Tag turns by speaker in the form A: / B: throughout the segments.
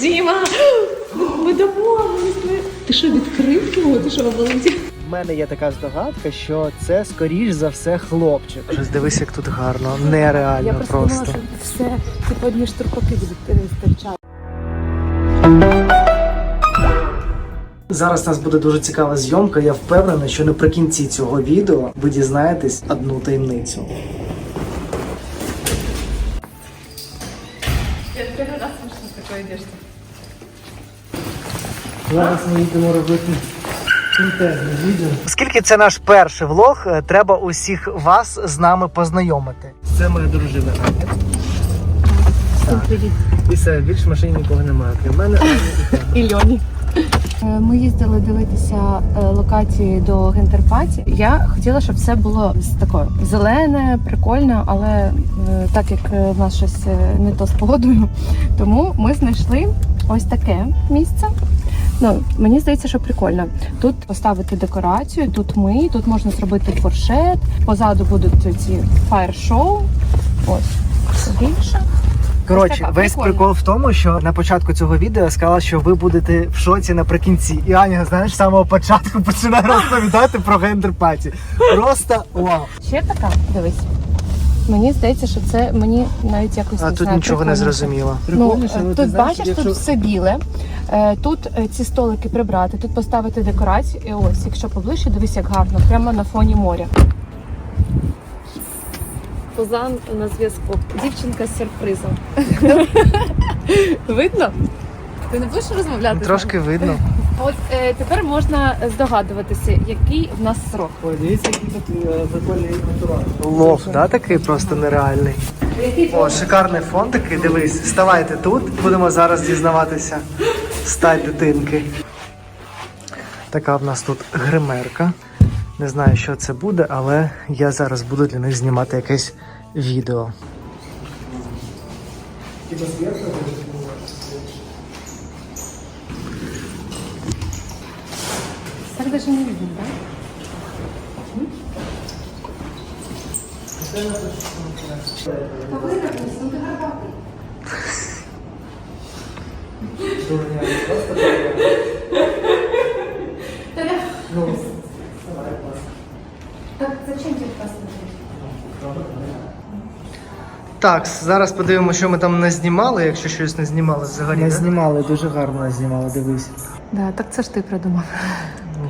A: Діма! Ми домовились! Ти що, відкрив його? Ти що, Валентин?
B: У мене є така здогадка, що це скоріш за все хлопчик. Ось дивись, як тут гарно, нереально
A: Я просто думала, що все, типу, одні штурпаки будуть е, стирчати.
B: Зараз у нас буде дуже цікава зйомка. Я впевнений, що наприкінці цього відео ви дізнаєтесь одну таємницю. Зараз ми йдемо робити інтерне відео. Оскільки це наш перший влог, е, треба усіх вас з нами познайомити. Це моя дружина Аня.
A: Всім привіт.
B: І все, більше в машині нікого немає. Крім мене, і
A: Льоні. Е, Ми їздили дивитися е, локації до Гентерпаті. Я хотіла, щоб все було такою зелене, прикольно, але так як в нас щось не то з погодою, тому ми знайшли ось таке місце. Ну, мені здається, що прикольно. Тут поставити декорацію, тут ми, тут можна зробити фуршет, позаду будуть ці фаєр-шоу. Ось більше.
B: Коротше,
A: така,
B: весь
A: прикольно.
B: прикол в тому, що на початку цього відео я сказала, що ви будете в шоці наприкінці. І Аня, знаєш, з самого початку починає розповідати про гендер-паті. Просто вау.
A: Ще така, дивись. Мені здається, що це мені навіть якось
B: А
A: не
B: тут
A: знаю,
B: нічого не зрозуміло.
A: Ну, е, тут бачиш, тут все біле. Е, Тут е, ці столики прибрати, тут поставити декорацію. І ось, якщо поближче, дивись, як гарно, прямо на фоні моря. Позан на зв'язку. Дівчинка з сюрпризом. Видно? Ти не будеш розмовляти? з нами?
B: Трошки видно.
A: От е, тепер можна здогадуватися, який в нас срок.
B: Ой, дивіться, який тут е, прикольний натурал. Лох, да, такий просто нереальний. О, шикарний фон такий, дивись. Вставайте тут, будемо зараз дізнаватися стать дитинки. Така в нас тут гримерка. Не знаю, що це буде, але я зараз буду для них знімати якесь відео.
A: Так даже не видно, да? Так зачем тебе посмотреть?
B: Так, зараз подивимося, що ми там не знімали, якщо щось не знімали взагалі. Не знімали, дуже гарно знімали, дивись.
A: Да, так це ж ти придумав.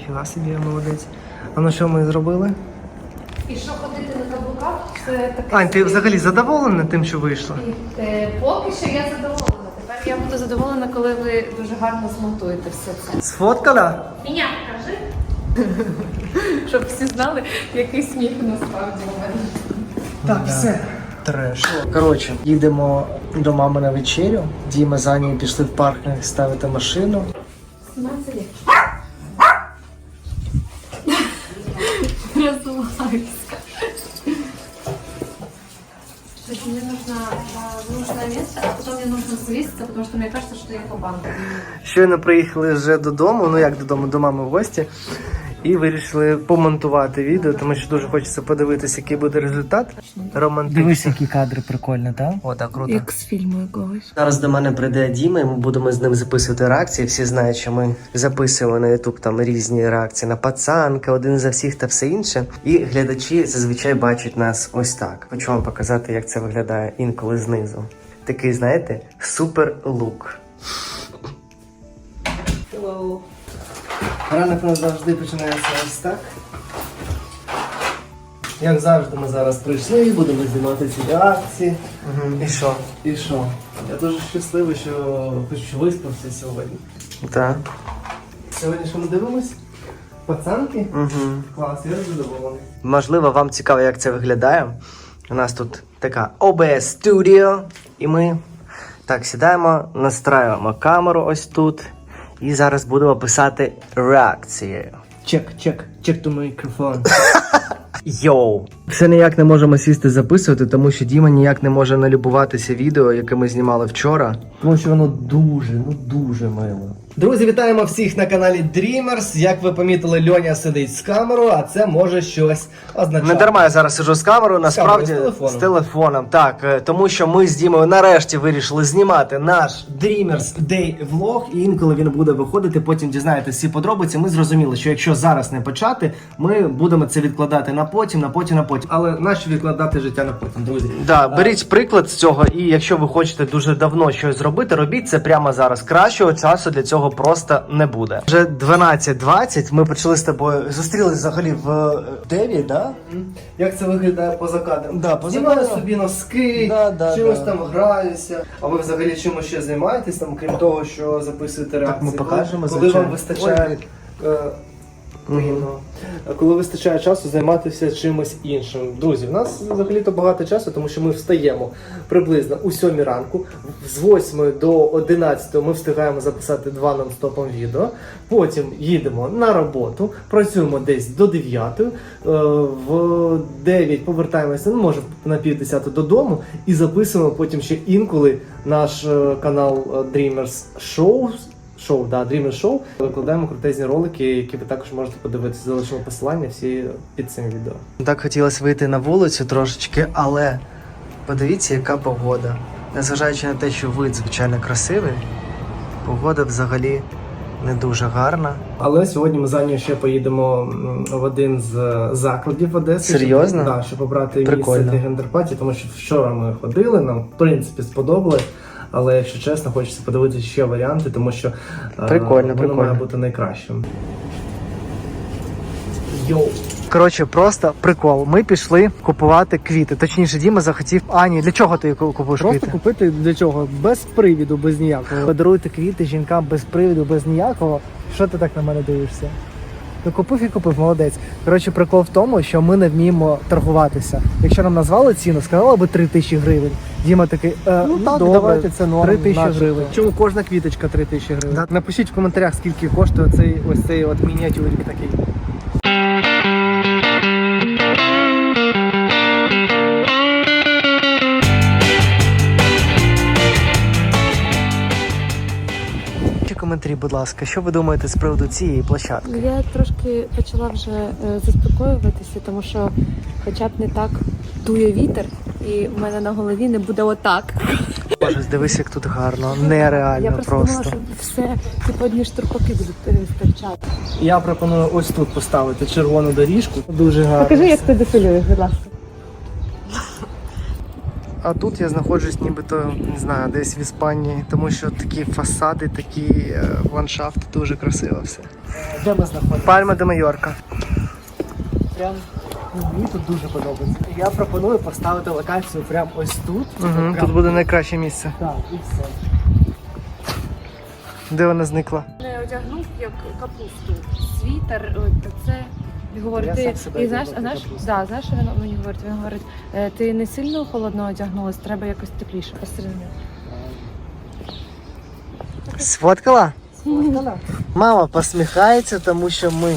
B: Ніфіга собі, я молодець. А ну що ми зробили?
A: І що ходити на каблуках, це таке.
B: Ань, ти взагалі задоволена тим, що вийшло?
A: Е, Поки що я задоволена. Тепер я буду задоволена, коли ви дуже гарно змонтуєте все це.
B: Сфоткала?
A: Меня покажи. Щоб всі знали, який сміх насправді у мене.
B: Так, все. Треш. Коротше, їдемо до мами на вечерю. Діма з Анією пішли в паркінг ставити машину.
A: Снимается легче. Разуваюсь. То есть мне нужно а, в нужное место, а потом мне нужно свеситься, потому что мне кажется, что я по банку.
B: Щойно приїхали вже додому, ну як додому, до мами в гості. І вирішили помонтувати відео, тому що дуже хочеться подивитися, який буде результат. Романтичний. Дивись, які кадри прикольні, так? О, так круто.
A: Як з фільму якогось.
B: Зараз до мене прийде Діма, і ми будемо з ним записувати реакції. Всі знають, що ми записуємо на Ютуб там різні реакції на пацанка, один за всіх та все інше. І глядачі зазвичай бачать нас ось так. Хочу вам показати, як це виглядає інколи знизу. Такий, знаєте, супер лук. Hello. Ранок у нас завжди починається ось так. Як завжди, ми зараз прийшли, будемо знімати ці реакції. І що? І що? Я дуже щасливий, що хоч виспався сьогодні. Так. Сьогодні що ми дивимось? Пацанки? Угу. Клас, я задоволений. Можливо, вам цікаво, як це виглядає. У нас тут така OBS Studio, і ми так сідаємо, настраюємо камеру ось тут. І зараз будемо писати реакції. Чек, чек, чек to мікрофон. Йоу! Все ніяк не можемо сісти записувати, тому що Діма ніяк не може налюбуватися відео, яке ми знімали вчора. Тому що воно дуже, ну дуже мило. Друзі, вітаємо всіх на каналі Dreamers. Як ви помітили, Льоня сидить з камерою, а це може щось означати. Не дарма я зараз сиджу з камерою, насправді
C: з телефоном.
B: з телефоном. Так, е, тому що ми з Дімою нарешті вирішили знімати наш Dreamers Day Vlog. І інколи він буде виходити, потім дізнаєтесь всі подробиці. Ми зрозуміли, що якщо зараз не почати, ми будемо це відкладати на потім, на потім, на потім. Але нащо відкладати життя на потім, друзі? Да, беріть приклад з цього, і якщо ви хочете дуже давно щось зробити, робіть це прямо зараз. Кращого часу для цього просто не буде. Вже 12.20, Ми почали з тобою зустрілись взагалі в 9, да?
C: Як це виглядає поза кадром?
B: Да, поза
C: Знімаю
B: кадром.
C: собі носки,
B: Да, да,
C: чимось
B: да.
C: там граюся. А ви взагалі чимось ще займаєтесь, там, крім того, що записуєте реакції?
B: ми покажемо,
C: Коли
B: звичайно.
C: вам вистачає. е, вигідно. Коли вистачає часу займатися чимось іншим. Друзі, в нас взагалі-то багато часу, тому що ми встаємо приблизно у 7 ранку. З 8 до 11 ми встигаємо записати два нон-стопом відео. Потім їдемо на роботу, працюємо десь до 9. е, В 9 повертаємося, ну може на пів 10 додому і записуємо потім ще інколи наш е, канал е, Dreamers Show. Шоу, да, Dreamers Show. Викладаємо крутезні ролики, які ви також можете подивитися. Залишимо посилання всі під цим відео.
B: Так хотілося вийти на вулицю трошечки, але подивіться, яка погода. Незважаючи на те, що вид звичайно красивий, погода взагалі не дуже гарна.
C: Але сьогодні ми за нею ще поїдемо в один з е, закладів Одеси.
B: Серйозно?
C: Щоб, да, щоб обрати
B: Прикольно.
C: місце для гендерпаті, тому що вчора ми ходили, нам в принципі сподобалось. Але якщо чесно, хочеться подивитися ще варіанти, тому що е,
B: Прикольно,
C: воно
B: прикольно.
C: має бути найкращим. Йоу!
B: Коротше, просто прикол. Ми пішли купувати квіти. Точніше, Діма захотів. Ані, для чого ти ку- купуєш
C: Просто
B: квіти?
C: купити для чого? Без привіду, без ніякого.
B: Подаруйте квіти жінкам без привіду, без ніякого. Що ти так на мене дивишся? Ну купив і купив, молодець. Коротше, прикол в тому, що ми не вміємо торгуватися. Якщо нам назвали ціну, сказали би 3 тисячі гривень. Діма такий, е, ну, так, давайте це норм. 3 тисячі гривень.
C: Чому кожна квіточка 3 тисячі гривень?
B: Да.
C: Напишіть в коментарях, скільки коштує цей ось цей от мініатюрик такий.
B: Коментарі, будь ласка, що ви думаєте з приводу цієї площадки?
A: Я трошки почала вже е, заспокоюватися, тому що хоча б не так дує вітер, і в мене на голові не буде отак.
B: Боже, дивись, як тут гарно, нереально
A: Я просто,
B: просто.
A: думала, що все типу одні штурпаки будуть е, стирчати.
C: Я пропоную ось тут поставити червону доріжку. Дуже гарно.
A: Покажи, як ти дефілюєш, будь ласка.
B: А тут я знаходжусь нібито, не знаю, десь в Іспанії, тому що такі фасади, такі е, ландшафти, дуже красиво все.
C: Де ми знаходимося?
B: Пальма де Майорка.
C: Прям ну, мені тут дуже подобається. Я пропоную поставити локацію прямо ось тут.
B: Угу,
C: Прям
B: тут буде найкраще місце.
C: Так, і все.
B: Де вона зникла?
A: Не одягнув як капусту. Світер, це. Говорить,
C: Я
A: ти
C: сам себе
A: і знаєш, а знаєш, да, знаєш, що він мені говорить? Він говорить, е, ти не сильно холодно одягнулась, треба якось тепліше посередині.
B: Сфоткала? Мама посміхається, тому що ми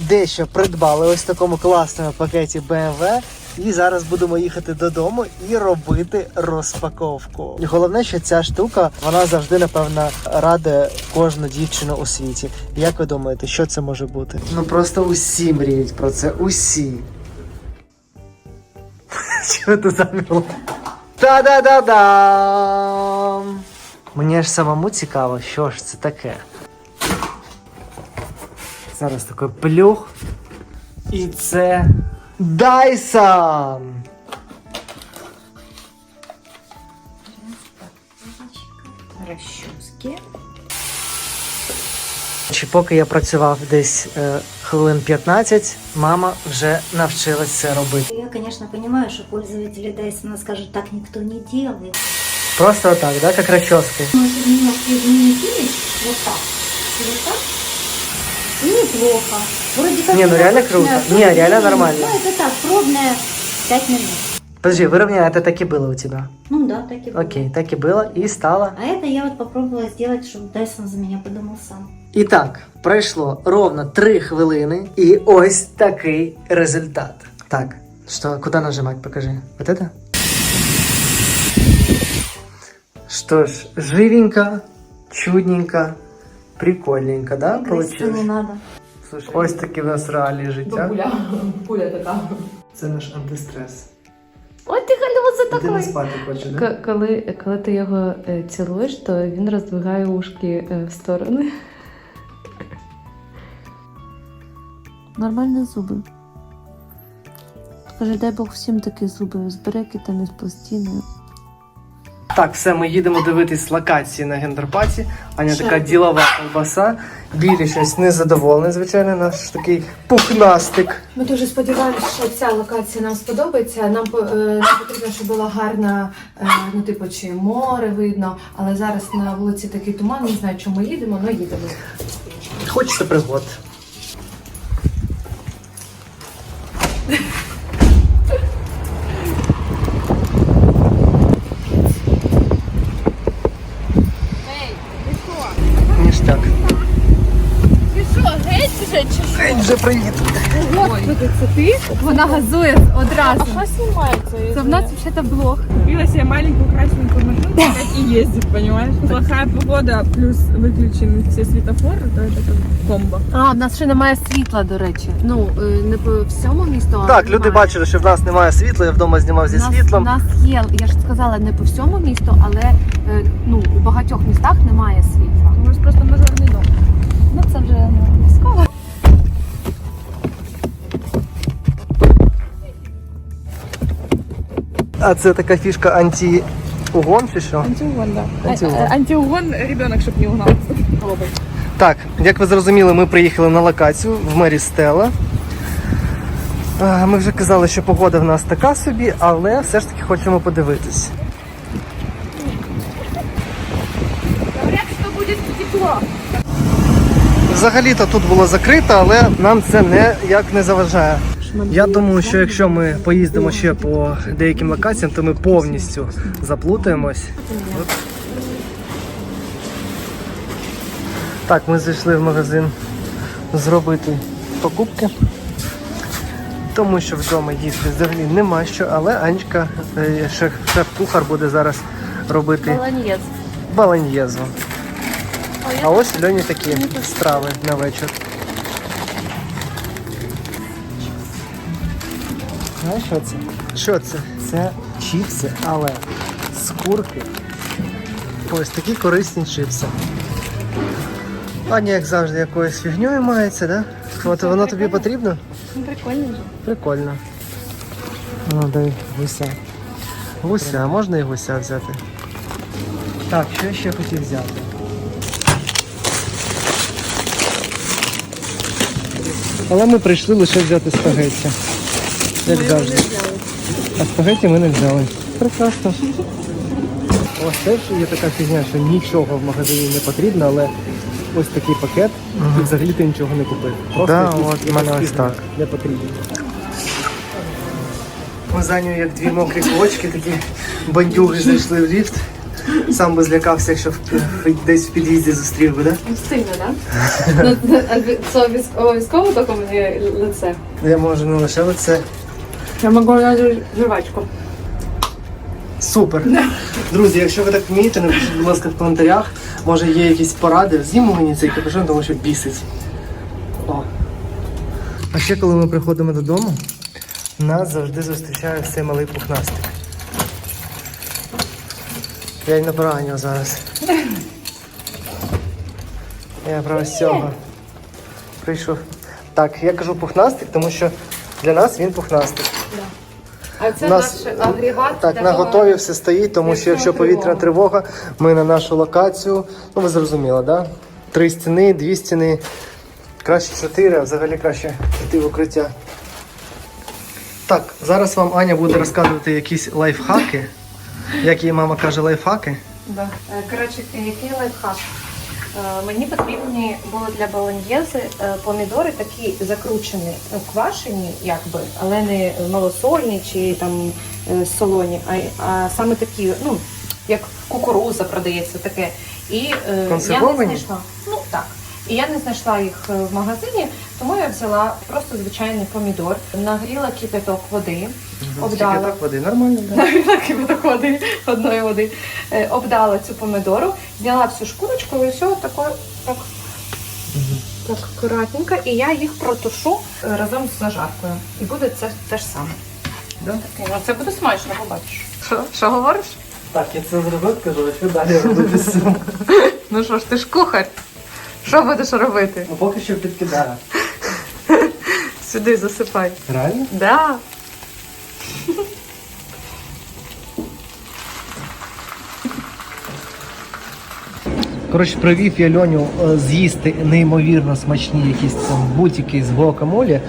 B: дещо придбали ось в такому класному пакеті BMW. І зараз будемо їхати додому і робити розпаковку. І головне, що ця штука вона завжди, напевно, радує кожну дівчину у світі. Як ви думаєте, що це може бути? Ну просто усі мріють про це, усі. Чого ти замірло? Та-да-да-дам! Мені аж самому цікаво, що ж це таке. Зараз такий плюх. І це Dyson!
D: Расчески.
B: Чи поки я працював десь е, хвилин 15, мама вже навчилась це робити.
D: Я, конечно, понимаю, что пользователи Dyson скажут, так никто не делает.
B: Просто отак, да, як розчоски.
D: Изменить имидж, вот так, вот так. И неплохо. Вроде как
B: Не, ну реально круто. Не, реально нормально.
D: Ну, это так, пробное 5 минут.
B: Подожди, выровняй, это так и было у тебя.
D: Ну да, так и было.
B: Окей, так и было, и стало.
D: А это я вот попробовала сделать, чтобы Dyson за меня подумал сам.
B: І так, пройшло ровно 3 хвилини, і ось такий результат.
C: Так, что, куда нажимать, покажи. Вот это? Что ж, живенько, чудненько, прикольненько, да, получилось?
D: надо.
C: Слушай, ось такі в нас реалії життя.
A: Пуля така.
C: Це наш антистрес.
A: Ой, ти галюза
C: Ти не спати хочеш, да?
A: К- Коли, коли ти його е, цілуєш, то він роздвигає ушки е, в сторони. Нормальні зуби. Скажи, дай Бог всім такі зуби з брекетами, з пластиною.
C: Так, все, ми їдемо дивитись локації на гендерпаті. Аня
A: Ще
C: така ділова колбаса. Білі щось незадоволений, звичайно, наш такий пухнастик.
A: Ми дуже сподіваємося, що ця локація нам сподобається. Нам, е, нам потрібно, щоб була гарна, е, ну типу, чи море видно, але зараз на вулиці такий туман, не знаю, чому їдемо, але їдемо.
C: Хочеться пригод.
E: Вона газує одразу. А що знімається? Це в нас взагалі блог.
F: Купила себе маленькую красненькую машинку опять и ездит, понимаешь? Плохая погода, плюс выключены все светофоры, то это как комбо.
A: А, в нас ще немає світла, до речі. Ну, е, не по всьому місту, а
C: Так, люди
A: немає.
C: бачили, що в нас немає світла, я вдома знімав зі
A: У нас,
C: світлом.
A: У нас є, я ж сказала, не по всьому місту, але е, ну, у багатьох містах немає світла.
F: У нас просто мажорный дом.
A: Ну це вже
C: А це така фішка анті-угон чи що?
F: Антиугон, да.
C: Антиугон.
F: А- а- Антиугон ребенок, чтобы не. Робот.
C: Так, як ви зрозуміли, ми приїхали на локацію в мері Стела. Ми вже казали, що погода в нас така собі, але все ж таки хочемо подивитись.
F: Говорят, что будет тепло.
C: Взагалі-то тут було закрито, але нам це ніяк не заважає. Я думаю, що якщо ми поїздимо ще по деяким локаціям, то ми повністю заплутаємось. От. Так, ми зайшли в магазин зробити покупки. Тому що вдома їсти взагалі нема що, але Анечка, е, шеф- шеф-кухар, буде зараз робити баланьєзу. А ось Льоні такі страви на вечір. Знаєш, що це? Що це? Це чіпси, але з курки. Ось такі корисні чіпси. Аня, як завжди, якоюсь фігньою мається, да? От воно тобі потрібно?
A: Ну, прикольно вже.
C: Прикольно. Ну, дай гуся. Гуся, а можна і гуся взяти? Так, що ще хотів взяти? Але ми прийшли лише взяти спагетті. Як завжди. А спагетті ми не взяли. Прекрасно. Ось теж є така фігня, що нічого в магазині не потрібно, але ось такий пакет, і взагалі ти нічого не купив. Просто
G: Да,
C: якісь-
G: от в мене
C: якась
G: ось
C: фігня
G: так.
C: Не потрібно. Ми за нього як дві мокрі кулочки, такі бандюги зайшли в ліфт. Сам би злякався, якщо в- десь в під'їзді зустрів би, да?
A: Ну, Сильно, так? Да? Це обов'язково- тільки мені лице.
C: Я можу не лише оце.
A: Я можу навіть жвачку.
C: Супер. Друзі, якщо ви так вмієте, напишіть, будь ласка, в коментарях. Може є якісь поради. Знімо мені цей капюшон, тому що бісить. О. А ще коли ми приходимо додому, нас завжди зустрічає цей малий пухнастик. Я й набираю нього зараз. Я право з цього прийшов. Так, я кажу пухнастик, тому що для нас він пухнастик.
A: А це
C: У нас-
A: наш агрегат.
C: Так, на готові все стоїть, тому що якщо повітряна тривога, ми на нашу локацію, ну ви зрозуміли, да? Три стіни, дві стіни, краще чотири, а взагалі краще йти в укриття. Так, зараз вам Аня буде розказувати якісь лайфхаки. Як її мама каже, лайфхаки.
A: Да. Е, Коротше, який лайфхак? Е, Мені потрібні були для баланьєзи е, помідори такі закручені, е, квашені, якби, але не малосольні чи там е, солоні, а, а саме такі, ну, як кукуруза продається таке. І я не знайшла. Ну так. І я не знайшла їх е, в магазині, тому я взяла просто звичайний помідор, нагріла кипяток води, обдала.
C: так води, нормально, да?
A: Нагріла кипяток води, одної води, е, обдала цю помідору, зняла всю шкурочку і все тако, так, так акуратненько, і я їх протушу е, разом з зажаркою. І буде це те ж саме.
C: Да?
A: Ну, це буде смачно, побачиш. Що, що говориш?
C: Так, я це зробив, кажу, а що далі робити з цим?
A: Ну що ж, ти ж кухар. Що будеш робити?
C: Ну поки що підкидаю.
A: Сюди засипай.
C: Реально?
A: Да.
C: Коротше, привів я Льоню е, з'їсти неймовірно смачні якісь там бутики з гуакамолі.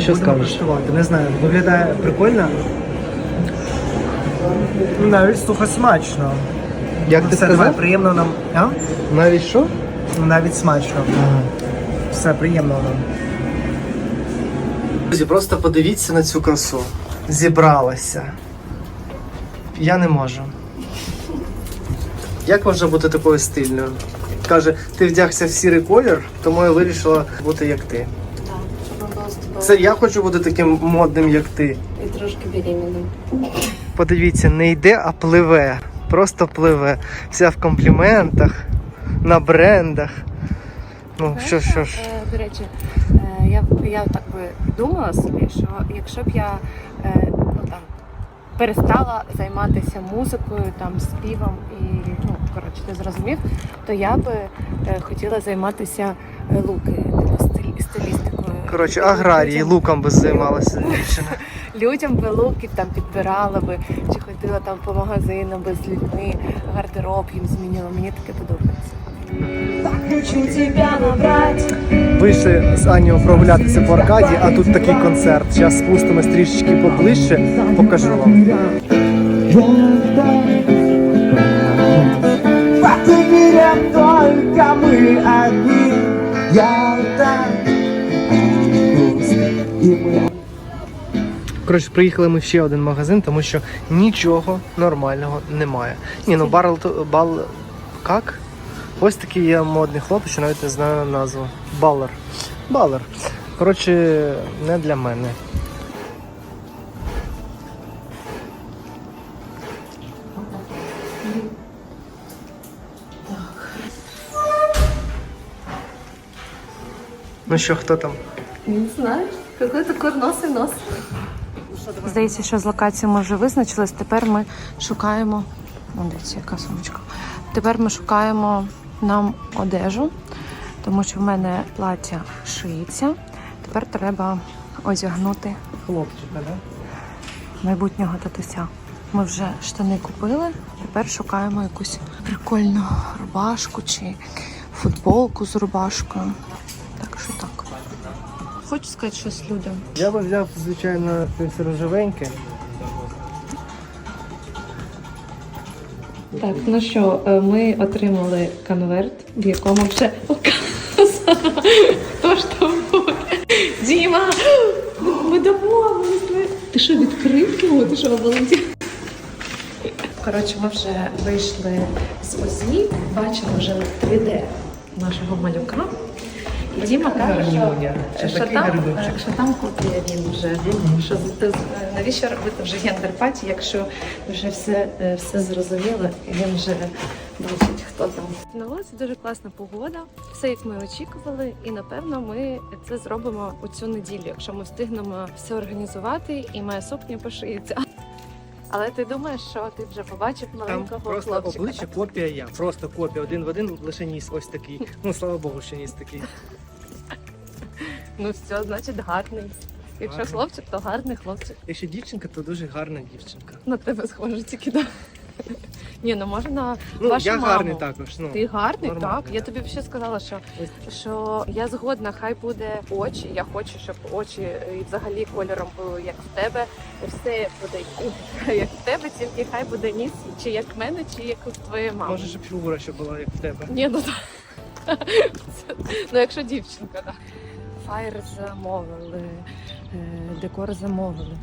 C: Що скажеш?
G: Не знаю, виглядає прикольно. Навіть слухай смачно.
C: Як ти
G: Все, давай,
C: сказав?
G: приємно нам. А?
C: Навіть що?
G: Навіть смачно. Все приємно нам.
C: Друзі, просто подивіться на цю красу. Зібралася. Я не можу. Як можна бути такою стильною? Каже, ти вдягся в сірий колір, тому я вирішила бути як ти. Це я хочу бути таким модним, як ти.
A: І трошки беременним.
C: Подивіться, не йде, а пливе. Просто пливе. Вся в компліментах, на брендах. Ну, що, що ж.
A: Е, До речі, е, я, я так би думала собі, що якщо б я е, ну, там, перестала займатися музикою, там, співом і, ну, коротше, ти зрозумів, то я би хотіла займатися луки, типу, стилістикою.
C: Коротше, аграрії, луком би займалася дівчина.
A: Людям би луки там підбирала би, чи ходила там по магазинам би з людьми, гардероб їм змінювала. Мені таке подобається.
C: Вийшли з Анією прогулятися по аркаді, а тут такий концерт. Зараз спустимось трішечки поближче, покажу вам. Коротше, приїхали ми в ще один магазин, тому що нічого нормального немає. Ні, ну барл бал. Как? Ось такий є модний хлопець, що навіть не знаю назву. Балер. Балер. Коротше, не для мене. Ну що, хто там?
A: Не знаю, какой-то курносий нос. Здається, що з локацією ми вже визначились. Тепер ми шукаємо. О, дивіться, яка сумочка. Тепер ми шукаємо нам одежу, тому що в мене плаття шиється. Тепер треба одягнути
C: Хлопчика, да?
A: майбутнього татуся. Ми вже штани купили. Тепер шукаємо якусь прикольну рубашку чи футболку з рубашкою. Так що так. Хочу сказати щось людям.
C: Я би взяв, звичайно, рожевеньке.
A: Так, ну що, е, ми отримали конверт, в якому вже указано, хто ж там буде. Діма! Ми домовились. Ти що, відкрив його? Ти що, обалдів? Коротше, ми вже вийшли з ОЗІ, бачимо вже 3D нашого малюка. Діма каже, що, що, там, що там копія він вже. Що, навіщо робити вже гендер-паті, якщо вже все, е, все зрозуміло, і він вже бачить, хто там. На вулиці дуже класна погода, все як ми очікували, і напевно ми це зробимо у цю неділю, якщо ми встигнемо все організувати, і моя сукня пошиється. Але ти думаєш, що ти вже побачив
C: Там
A: маленького
C: просто
A: хлопчика?
C: обличчя копія я. Просто копія один в один, лише ніс ось такий. Ну, слава Богу, що ніс такий.
A: Ну все, значить гарний. Якщо
C: Гарний.
A: хлопчик, то гарний хлопчик.
C: Якщо дівчинка, то дуже гарна дівчинка.
A: На тебе схоже тільки да. Ні, ну можна
C: Ну,
A: вашу
C: я
A: маму.
C: гарний також. Ну.
A: Ти гарний,
C: Нормально,
A: так. Я
C: да.
A: тобі ще сказала, що, що я згодна, хай буде очі. Я хочу, щоб очі і взагалі кольором були як в тебе. Все буде як в тебе, тільки хай буде ніс, чи як в мене, чи як у твоєї мами.
C: Може, щоб фігура ще була, як в тебе.
A: Ні, ну так. Ну, якщо дівчинка, так. Фаєр замовили, е, декор замовили.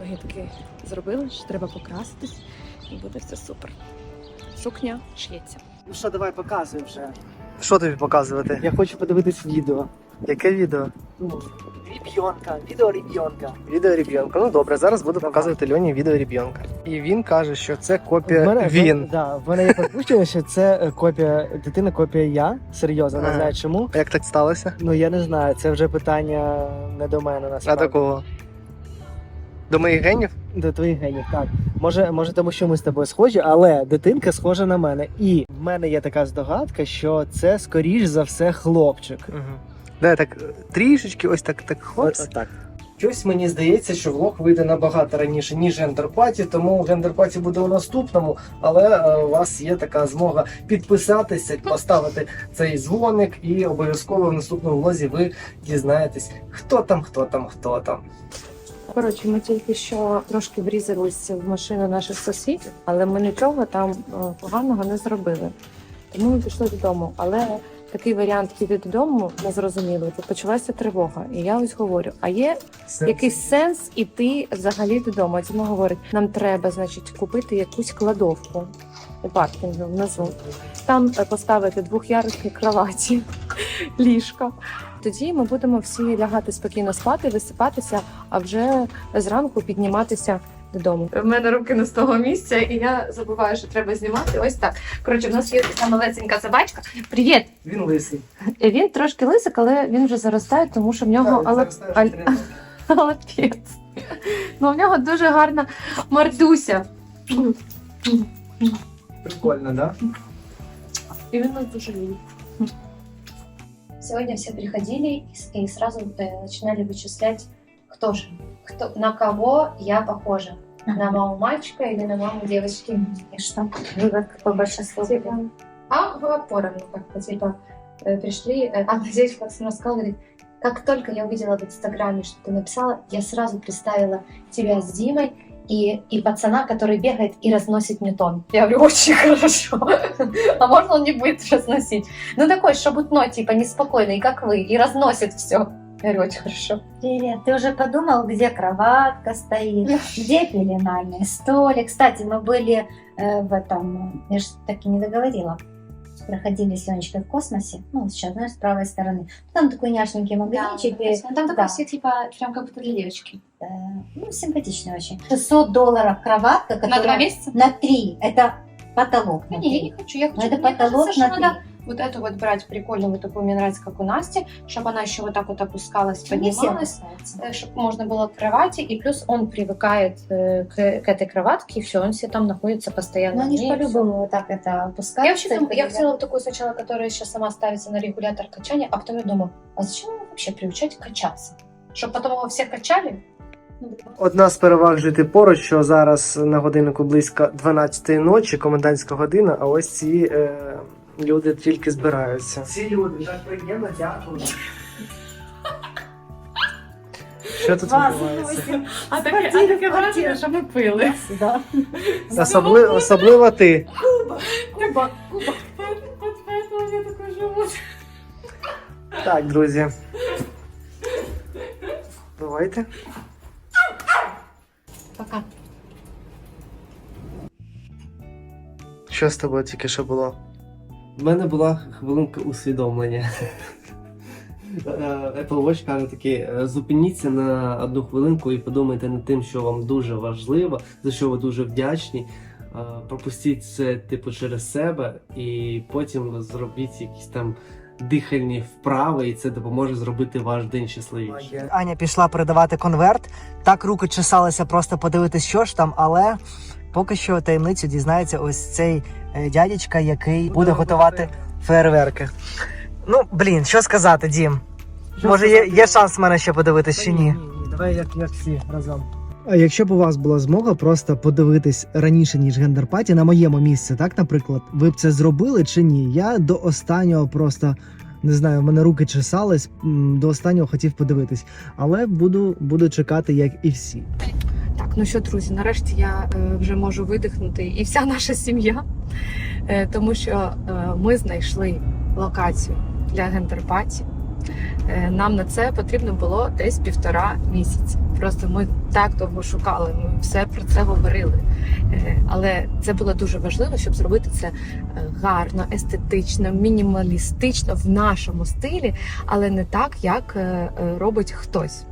A: Нагідки зробили, що треба покраситись, і буде все супер. Сукня ш'ється.
G: Ну що, давай показуй вже.
C: Що тобі показувати?
B: Я хочу подивитись відео.
C: Яке відео?
B: Ріб'йонка, відео ріб'йонка.
C: Відео ребенка. Ну добре, зараз буду показувати Льоні відео ребенка. І він каже, що це копія
B: мене,
C: він.
B: В, да, в мене є припущення, що це е, копія, дитина копія я. Серйозно, не знаю чому.
C: А Як так сталося?
B: Ну я не знаю, це вже питання не до мене
C: А до кого? До моїх генів?
B: До твоїх генів, так. Може, може, тому що ми з тобою схожі, але дитинка схожа на мене. І в мене є така здогадка, що це скоріш за все хлопчик.
C: Угу. Дай так е, трішечки, ось так, так хопс.
B: так.
C: Щось мені здається, що влог вийде набагато раніше, ніж гендерпаті, тому гендерпаті буде у наступному, але е, у вас є така змога підписатися, поставити цей дзвоник, і обов'язково в наступному влозі ви дізнаєтесь, хто там, хто там, хто там.
A: Коротше, ми тільки що трошки врізалися в машину наших сусідів, але ми нічого там е, поганого не зробили. Тому ми пішли додому. Але такий варіант піти додому незрозумілий. Тут почалася тривога. І я ось говорю: а є якийсь сенс іти взагалі додому? А говорить, нам треба, значить, купити якусь кладовку у паркінгу внизу. Там е, поставити двох'ярусні кроваті, ліжка. Тоді ми будемо всі лягати спокійно спати, висипатися, а вже зранку підніматися додому. У мене руки не з того місця, і я забуваю, що треба знімати. Ось так. Коротше, в нас є така малесенька собачка. Привіт!
C: Він лисий.
A: Він трошки лисик, але він вже заростає, тому що в нього але... аль- Ну, в нього дуже гарна мордуся.
C: Прикольно, да?
A: І він нас дуже любить.
H: Сегодня все приходили и, и сразу э, начинали вычислять, кто же, кто, на кого я похожа. На маму мальчика или на маму девочки. И что? Вы как по большинству. Типа, а вы поровну как-то, типа, э, пришли, э, Анна здесь как рассказала, говорит, как только я увидела в Инстаграме, что ты написала, я сразу представила тебя с Димой и, и пацана, который бегает и разносит Ньютон. Я говорю, очень хорошо. А можно он не будет разносить? Ну такой шабутной, типа неспокойный, как вы, и разносит все. Говорю, очень хорошо.
I: Привет, ты уже подумал, где кроватка стоит, где пеленальный столик? Кстати, мы были э, в этом, я же так и не договорила, проходили с Леночкой в космосе, ну, сейчас, знаешь, с правой стороны. Там такой няшненький магазинчик, и,
H: Там такой
I: да,
H: все, типа, прям как будто для девочки.
I: э, ну, симпатичный очень. 600 долларов кроватка,
H: На два
I: которая
H: месяца?
I: на три, это потолок на
H: Не, я не хочу, я хочу.
I: это
H: мне
I: потолок
H: кажется,
I: на три.
H: надо вот эту вот брать прикольную вот такую, мне нравится, как у Насти, чтобы она еще вот так вот опускалась,
I: Не всем
H: поднималась,
I: касается.
H: чтобы можно было к кровати, и плюс он привыкает э, к, к этой кроватке, и все, он себе там находится постоянно.
I: Но они
H: в
I: же
H: ней, и всё.
I: по-любому вот так это опускаются.
H: Я вообще там,
I: и
H: я
I: поднимаются.
H: хотела такую сначала, которая сейчас сама ставится на регулятор качания, а потом я думаю, а зачем его вообще приучать качаться? Чтобы потом его все качали? Ну,
C: Одна з переваг жити поруч, що зараз на годиннику близько 12 ночі, комендантська година, а ось ці е, люди тільки збираються. Ці люди, так приємно, дякую. Що тут відбувається?
A: А таке, а таке враження, що ми пили.
B: Да.
C: Особли, особливо ти.
A: Куба, Куба. От я такой живу.
C: Так, друзі. Давайте.
A: Пока.
C: Що з тобою тільки що було? У мене була хвилинка усвідомлення. Е, Apple Watch каже таки, е, зупиніться на одну хвилинку і подумайте над тим, що вам дуже важливо, за що ви дуже вдячні. Е, Пропустіть це типу через себе, і потім зробіть якісь там дихальні вправи, і це допоможе зробити ваш день щасливішим.
B: Аня пішла передавати конверт. Так руки чесалися просто подивитись, що ж там, але поки що таємницю дізнається ось цей е, дядечка, який буде готувати фейерверки. Ну, блін, що сказати, Дім? Може, є, є шанс в мене ще подивитись чи ні? Ні, ні, давай як, як всі разом. А якщо б у вас була змога просто подивитись раніше, ніж гендерпаті, на моєму місці, так, наприклад, ви б це зробили чи ні? Я до останнього просто не знаю, в мене руки чесались, до останнього хотів подивитись. Але буду, буду чекати, як і всі.
A: Так, ну що, друзі, нарешті я е, вже можу видихнути, і вся наша сім'я, е, тому що е, ми знайшли локацію для гендерпаті. Нам на це потрібно було десь півтора місяці. просто ми так довго шукали. Ми все про це говорили. Але це було дуже важливо, щоб зробити це гарно, естетично, мінімалістично в нашому стилі, але не так, як робить хтось.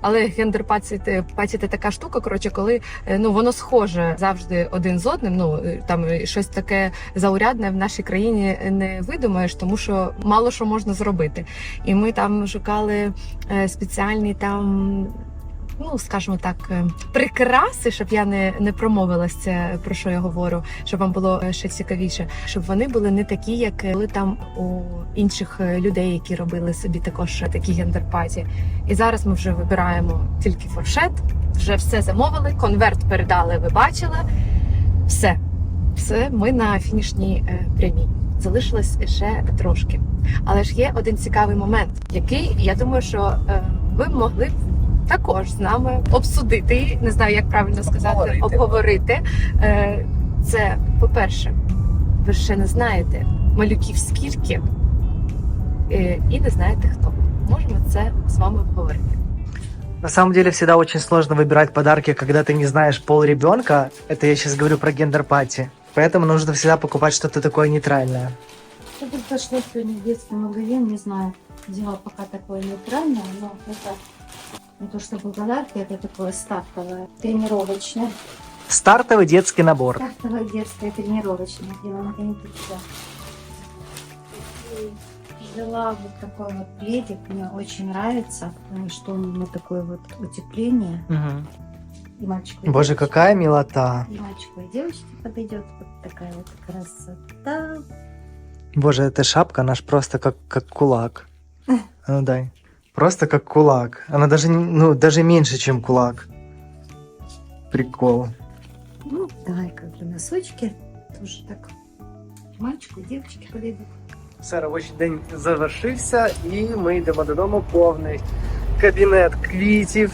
A: Але гендер-паті паті така штука, коротше, коли е, ну воно схоже завжди один з одним. Ну е, там е, щось таке заурядне в нашій країні не видумаєш, тому що мало що можна зробити. І ми там шукали спеціальні там. Ну, скажімо так, е, прикраси, щоб я не, не промовилась це про що я говорю, щоб вам було е, ще цікавіше, щоб вони були не такі, як е, були там у інших е, людей, які робили собі також такі гендер-паті. І зараз ми вже вибираємо тільки фуршет, вже все замовили, конверт передали, ви бачили. Все, все, ми на фінішній е, прямій. Залишилось ще трошки. Але ж є один цікавий момент, який я думаю, що е, ви могли б також з нами обсудити, не знаю, як правильно сказати,
C: Обговорити.
A: обговорити. Е, це, по-перше, ви ще не знаєте малюків скільки е, і не знаєте хто. Можемо це з вами обговорити.
G: На самом деле всегда очень сложно выбирать подарки, когда ты не знаешь пол ребенка. Это я сейчас говорю про гендер-пати. Поэтому нужно всегда покупать что-то такое нейтральное.
I: Я тут зашла сегодня в детский магазин, не знаю, взяла пока такое нейтральное, но это не то чтобы подарки, это такое стартовое, тренировочное.
G: Стартовый детский набор.
I: Стартовое детское тренировочное, где на. Взяла вот такой вот пледик, мне очень нравится, потому что он вот такое вот утепление.
G: Мгм.
I: И мальчику, и
G: Боже,
I: девочке.
G: какая милота.
I: И мальчику, и девочке подойдет вот такая вот красота.
G: Боже, эта шапка, она ж просто как, как кулак. А Ну дай. Просто как кулак. Она даже, не- ну, даже меньше, чем кулак. Прикол.
I: Ну, давай как бы носочки тоже так. Мальчику, и девочке подойдут.
C: Все, робочий день завершився, і ми йдемо додому. Повний кабінет квітів.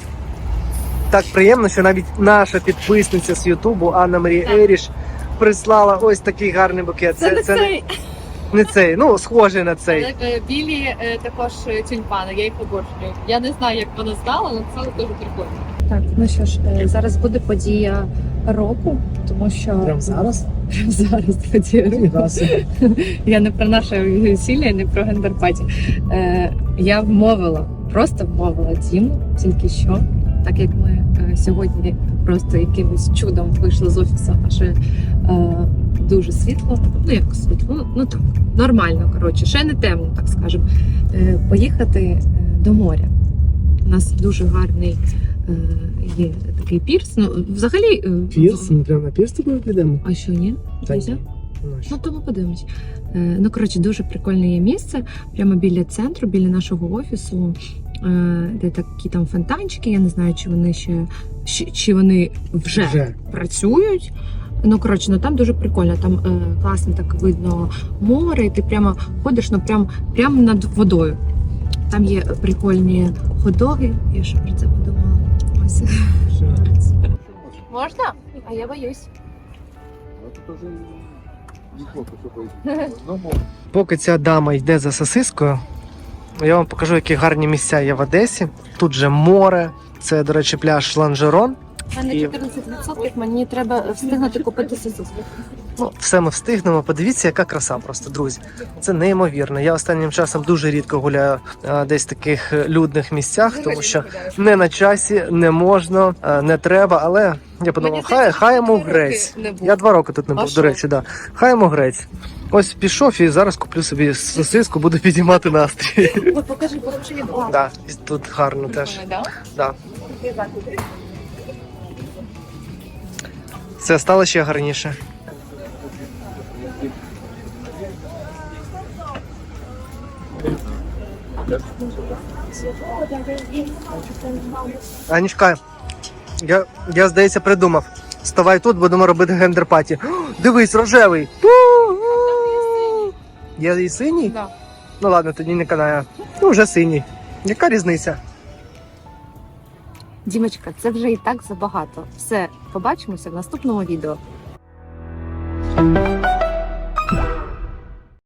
C: Так приємно, що навіть наша підписниця з Ютубу Анна Марія Еріш прислала ось такий гарний букет.
A: Це не цей.
C: Не цей, ну схожий на цей.
A: е, Білі також тюльпани, я їх обожнюю. Я не знаю, як вона стала, але це дуже прикольно. Так, ну що ж, е, зараз буде подія року, тому що
C: Прямо зараз?
A: Прямо зараз подія року. Я не про наше весілля, не про гендерпаті. Е, я вмовила, просто вмовила Діму тільки що, так як ми е, сьогодні просто якимось чудом вийшли з офісу, аж е, дуже світло. Ну як світло, ну так, нормально, коротше, ще не темно, так скажемо. Е, поїхати е, до моря. У нас дуже гарний е, є такий пірс. Ну, взагалі.
C: Пірс, ми прямо на пірс тобою підемо.
A: А що ні?
C: Та ні. Ну.
A: Ну, тому подивимось. Ну, коротше, дуже прикольне є місце прямо біля центру, біля нашого офісу, де такі там фонтанчики. Я не знаю, чи вони ще чи, чи вони вже,
C: Вже.
A: працюють. Ну, коротше, ну там дуже прикольно. Там е, класно так видно море, і ти прямо ходиш ну, прям, прямо над водою. Там є прикольні ходоги. Я ще про це подумала. Ось. Можна? А я боюсь.
C: Поки ця дама йде за сосискою, я вам покажу, які гарні місця є в Одесі. Тут же море, це, до речі, пляж Ланжерон.
A: У мене
C: І-
A: 14%, мені треба встигнути купити сосиску.
C: Ну, все ми встигнемо. Подивіться, яка краса просто, друзі. Це неймовірно. Я останнім часом дуже рідко гуляю а, десь в таких людних місцях, тому що не на часі, не можна, а, не треба. Але я подумав, хай, хай йому грець. Я два роки тут не
A: А
C: був, до речі, да. Хай йому грець. Ось пішов і зараз куплю собі сосиску, буду підіймати настрій.
A: Покажи, покажи.
C: Да, і тут гарно теж. Да. Це стало ще гарніше. Анічка, я, я здається, придумав. Ставай тут, будемо робити гендер-паті. Дивись, рожевий. У-у-у. І синій?
A: Да.
C: Ну ладно, тоді не канає. Ну, вже синій. Яка різниця?
A: Дімочка, це вже і так забагато. Все, побачимося в наступному відео.